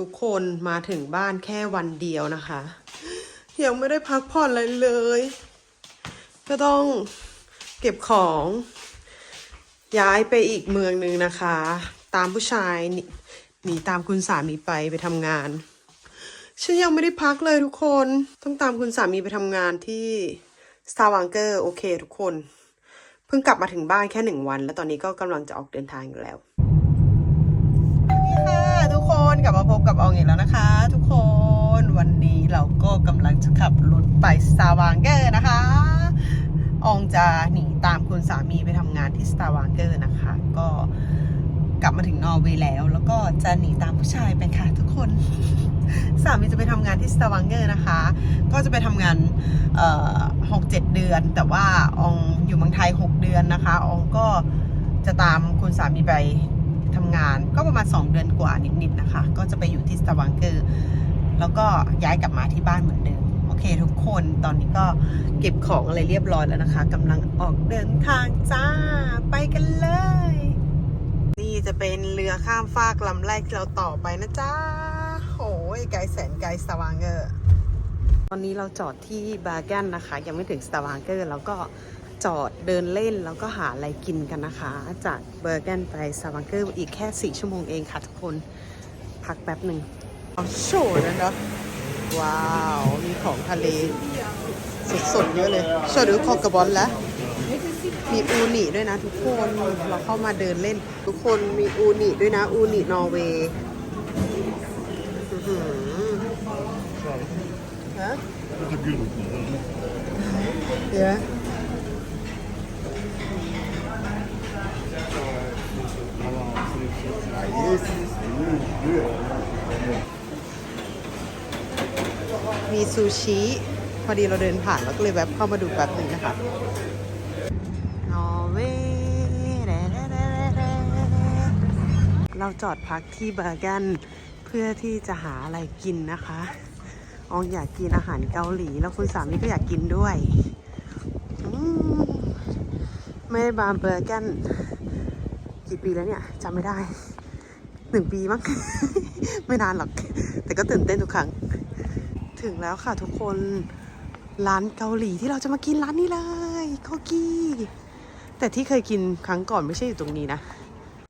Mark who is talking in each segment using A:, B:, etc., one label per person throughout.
A: ทุกคนมาถึงบ้านแค่วันเดียวนะคะ ยังไม่ได้พักผ่อนอะไรเลย ก็ต้องเก็บของ ย้ายไปอีกเมืองหนึ่งนะคะ ตามผู้ชายหนีตามคุณสามีไปไปทำงาน ฉันยังไม่ได้พักเลยทุกคนต้องตามคุณสามีไปทำงานที่ s t a r w a n g e r โอเคทุกคน เพิ่งกลับมาถึงบ้านแค่หนึ่งวัน แล้วตอนนี้ก็กำลังจะออกเดินทางอยู่แล้วนี่ค่ะทุ กลับมาพบกับอองอีกแล้วนะคะ ทุกคนวันนี้เราก็กำลังจะขับรถไปสตาร์วังเกอร์นะคะ อองจะหนีตามคุณสามีไปทำงานที่สตาร์วังเกอร์นะคะ ก็กลับมาถึงนอร์เวย์แล้ว แล้วก็จะหนีตามผู้ชายไปค่ะทุกคน สามีจะไปทำงานที่สตาร์วังเกอร์นะคะ ก็จะไปทำงานหกเจ็ดเดือน แต่ว่าอองอยู่เมืองไทย 6 เดือนนะคะอองก็จะตามคุณสามีไป ทำงาน ก็ประมาณ 2 เดือนกว่านิดๆนะคะ ก็จะไปอยู่ที่สตาวังเกอร์แล้วก็ย้ายกลับมาที่บ้านเหมือนเดิมโอเคทุกคนตอนนี้ก็เก็บของอะไรเรียบร้อยแล้วนะคะกำลังออกเดินทางจ้าไปกันเลย นี่จะเป็นเรือข้ามฟากลำแรกที่เราต่อไปนะจ้าโอ้ยไกลแสนไกลสตาวังเกอร์ตอนนี้เราจอดที่บาร์แกนนะคะ ยังไม่ถึงสตาวังเกอร์แล้วก็ จอดเดินเล่นแล้วก็หาอะไรกินกันนะคะ จากเบอร์แกนไปสตาร์วังเกอร์อีกแค่ 4 ชั่วโมงเองค่ะทุกคน พักแป๊บหนึ่งเอาโชว์แล้วเนาะว้าว มีของทะเล สดๆเยอะเลยโชว์ดูคอกระบอลแล้วมีอูนิด้วยนะทุกคนเราเข้ามาเดินเล่น ทุกคนมีอูนิด้วยนะ อูนินอร์เวย์อื้อหือฮะ
B: Lite gult.
A: เดี๋ยว มีซูชิ พอดีเราเดินผ่านแล้วก็เลยแวบเข้ามาดูแป๊บหนึ่งนะคะนอร์เวย์เราจอดพักที่เบอร์แกนเพื่อที่จะหาอะไรกินนะคะอองอยากกินอาหารเกาหลี แล้วคุณสามีก็อยากกินด้วยอไม่ได้มาเบอร์แกนกี่ปีแล้วเนี่ยจำไม่ได้ หนึ่งปีมั้ง ไม่นานหรอก แต่ก็ตื่นเต้นทุกครั้ง ถึงแล้วค่ะทุกคน ร้านเกาหลีที่เราจะมากินร้านนี้เลยโคกี้ แต่ที่เคยกินครั้งก่อนไม่ใช่อยู่ตรงนี้นะ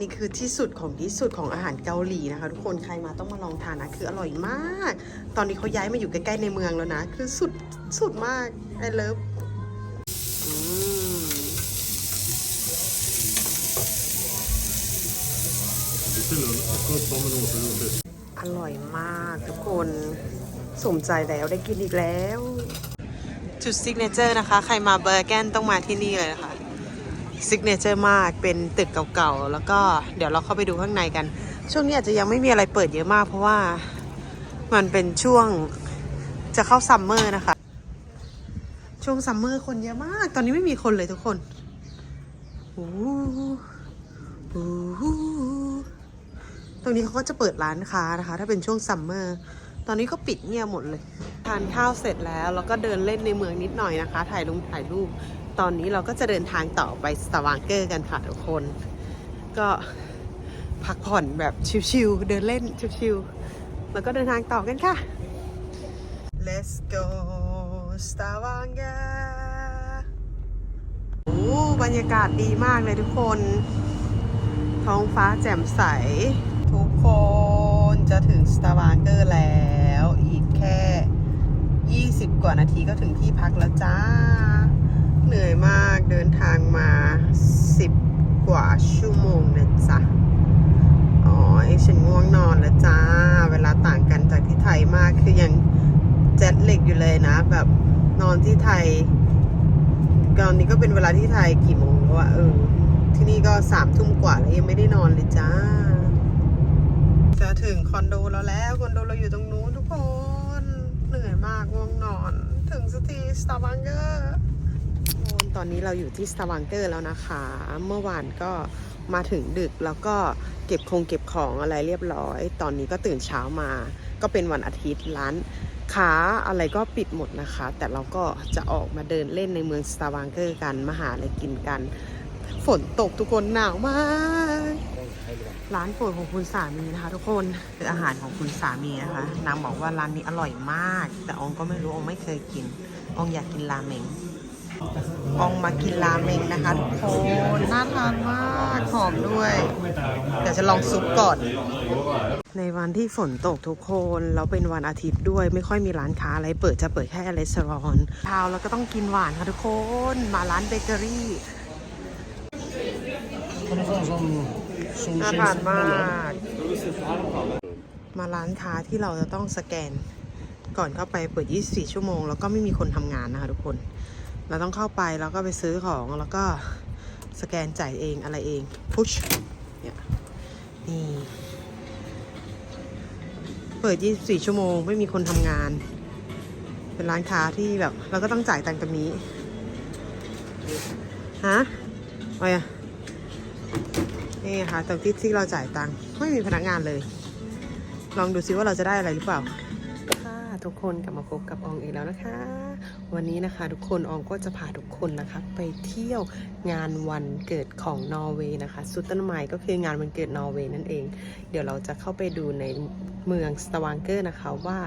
A: นี่คือที่สุดของที่สุดของอาหารเกาหลีนะคะ ทุกคน ใครมาต้องมาลองทานนะ คืออร่อยมาก ตอนนี้เขาย้ายมาอยู่ใกล้ๆในเมืองแล้วนะ คือสุดสุดมาก I love อร่อยมากทุกคนสมใจแล้วได้กินอีกแล้ว จุดซิกเนเจอร์นะคะ ใครมาเบอร์แกนต้องมาที่นี่เลยนะคะซิกเนเจอร์มากเป็นตึกเก่าๆ แล้วก็เดี๋ยวเราเข้าไปดูข้างในกัน ช่วงนี้อาจจะยังไม่มีอะไรเปิดเยอะมาก เพราะว่ามันเป็นช่วงจะเข้าซัมเมอร์นะคะ ช่วงซัมเมอร์คนเยอะมาก ตอนนี้ไม่มีคนเลยทุกคนโอ้โหโอ้โห ตรงนี้เขาก็จะเปิดร้านค้านะคะ ถ้าเป็นช่วงซัมเมอร์ตอนนี้ก็ปิดเงียบหมดเลย ทานข้าวเสร็จแล้ว แล้วก็เดินเล่นในเมืองนิดหน่อยนะคะ ถ่ายลงถ่ายรูป ตอนนี้เราก็จะเดินทางต่อไปสตาวังเกอร์กันค่ะทุกคน ก็พักผ่อนแบบชิลๆ เดินเล่นชิลๆ แล้วก็เดินทางต่อกันค่ะ Let's go Stavanger โอ้บรรยากาศดีมากเลยทุกคน ท้องฟ้าแจ่มใส คนจะถึงสตาร์วาเกอร์แล้ว อีกแค่ 20 กว่านาทีก็ถึงที่พักแล้วจ้า เหนื่อยมากเดินทางมา 10 กว่าชั่วโมงนะจ๊ะอ๋อไอฉันง่วงนอนแล้วจ้า เวลาต่างกันจากที่ไทยมากคือยังเจ็ตเล็กอยู่เลยนะ แบบนอนที่ไทยตอนนี้ก็เป็นเวลาที่ไทยกี่โมงแล้วอะเออที่นี่ก็สามทุ่มกว่าแล้วยังไม่ได้นอนเลยจ้า ถึงคอนโดเราแล้วคอนโดเราอยู่ตรงนู้นทุกคนเหนื่อยมากง่วงนอน ถึงสักทีสตาร์บังเกอร์ตอนนี้เราอยู่ที่สตาร์บังเกอร์แล้วนะคะ เมื่อวานก็มาถึงดึกแล้วก็เก็บคงเก็บของอะไรเรียบร้อย ตอนนี้ก็ตื่นเช้ามา ก็เป็นวันอาทิตย์ร้านค้าอะไรก็ปิดหมดนะคะ แต่เราก็จะออกมาเดินเล่นในเมืองสตาร์บังเกอร์กันมาหาอะไรกินกัน ฝนตกทุกคนหนาวมาก ร้านโปรดของคุณสามีนะคะ ทุกคนเป็นอาหารของคุณสามีนะคะนางบอกว่าร้านนี้อร่อยมาก แต่อองก็ไม่รู้อองไม่เคยกินอองอยากกินราเมงอองมากินราเมงนะคะทุกคนน่าทานมากหอมด้วย เดี๋ยวจะลองซุปก่อน ในวันที่ฝนตกทุกคนแล้วเป็นวันอาทิตย์ด้วย ไม่ค่อยมีร้านค้าอะไรเปิดจะเปิดแค่รีสร์ทเช้าแล้วก็ต้องกินหวานค่ะทุกคน มาร้านเบเกอรี่ น่าทานมาก มาร้านค้าที่เราจะต้องสแกน ก่อนเข้าไปเปิด 24 ชั่วโมง แล้วก็ไม่มีคนทำงานนะคะทุกคน เราต้องเข้าไปแล้วก็ไปซื้อของแล้วก็สแกนจ่ายเองอะไรเอง พุชเนี่ยนี่เปิด 24 ชั่วโมง ไม่มีคนทำงาน เป็นร้านค้าที่แบบ เราก็ต้องจ่ายตังค์ตรงนี้ ฮะอะไรอะ นี่ค่ะตรงที่ที่เราจ่ายตังค์ไม่มีพนักงานเลย ลองดูซิว่าเราจะได้อะไรหรือเปล่าค่ะทุกคนกลับมาพบกับอองอีกแล้วนะคะ วันนี้นะคะทุกคนอองก็จะพาทุกคนนะคะไปเที่ยวงานวันเกิดของนอร์เวย์นะคะซูตันไมก็คืองานวันเกิดนอร์เวย์นั่นเอง เดี๋ยวเราจะเข้าไปดูในเมืองสตาวางเกอร์นะคะว่า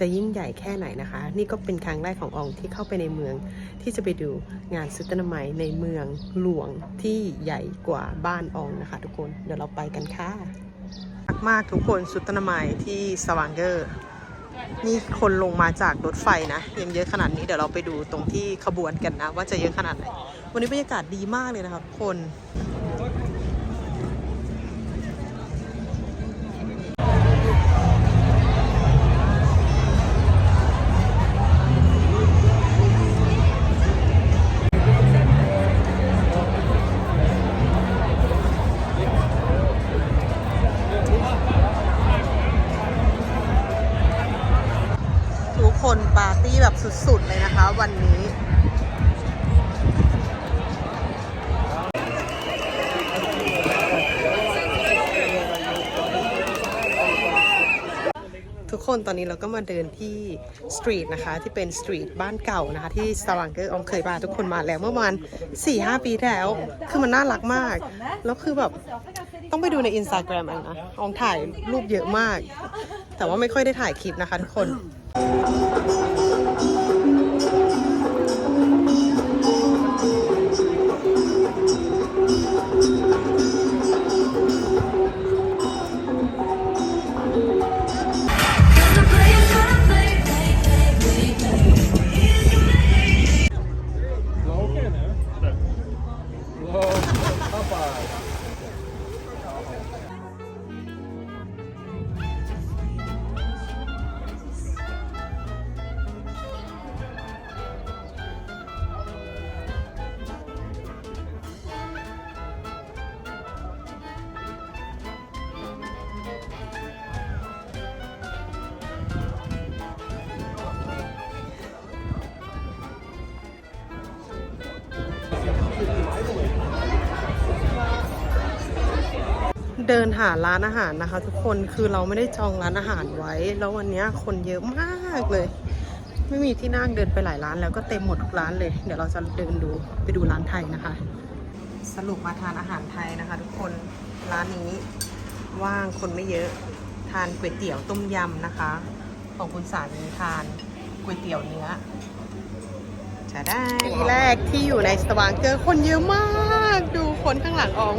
A: จะยิ่งใหญ่แค่ไหนนะคะ นี่ก็เป็นครั้งแรกของอองที่เข้าไปในเมือง ที่จะไปดูงานซูตันไมในเมืองหลวงที่ใหญ่กว่าบ้านอองนะคะ ทุกคนเดี๋ยวเราไปกันค่ะมากทุกคนสุตนามัยที่สว่างเกอร์นี่คนลงมาจากรถไฟนะยังเยอะขนาดนี้เดี๋ยวเราไปดูตรงที่ขบวนกันนะ ว่าจะเยอะขนาดไหน วันนี้บรรยากาศดีมากเลยนะครับทุกคน คนปาร์ตี้แบบสุดๆเลยนะคะ วันนี้ คนตอนนี้เราก็มาเดินที่สตรีทนะคะ ที่เป็นสตรีทบ้านเก่านะคะ ที่สว่างเกอร์อองเคยพาทุกคนมาแล้วเมื่อประมาณ4-5ปีที่แล้ว คือมันน่ารักมาก แล้วคือแบบต้องไปดูในอินสตาแกรมอันนะอองถ่ายรูปเยอะมาก แต่ว่าไม่ค่อยได้ถ่ายคลิปนะคะทุกคน เดินหาร้านอาหารนะคะ ทุกคนคือเราไม่ได้จองร้านอาหารไว้ แล้ววันนี้คนเยอะมากเลย ไม่มีที่นั่งเดินไปหลายร้านแล้วก็เต็มหมดทุกร้านเลย เดี๋ยวเราจะเดินดูไปดูร้านไทยนะคะ สรุปมาทานอาหารไทยนะคะ ทุกคนร้านนี้ว่างคนไม่เยอะทานก๋วยเตี๋ยวต้มยำนะคะ ของคุณสามีทานก๋วยเตี๋ยวเนื้อจะได้ที่แรกที่อยู่ในสว่างเกอร์คนเยอะมาก ดูคนข้างหลังออง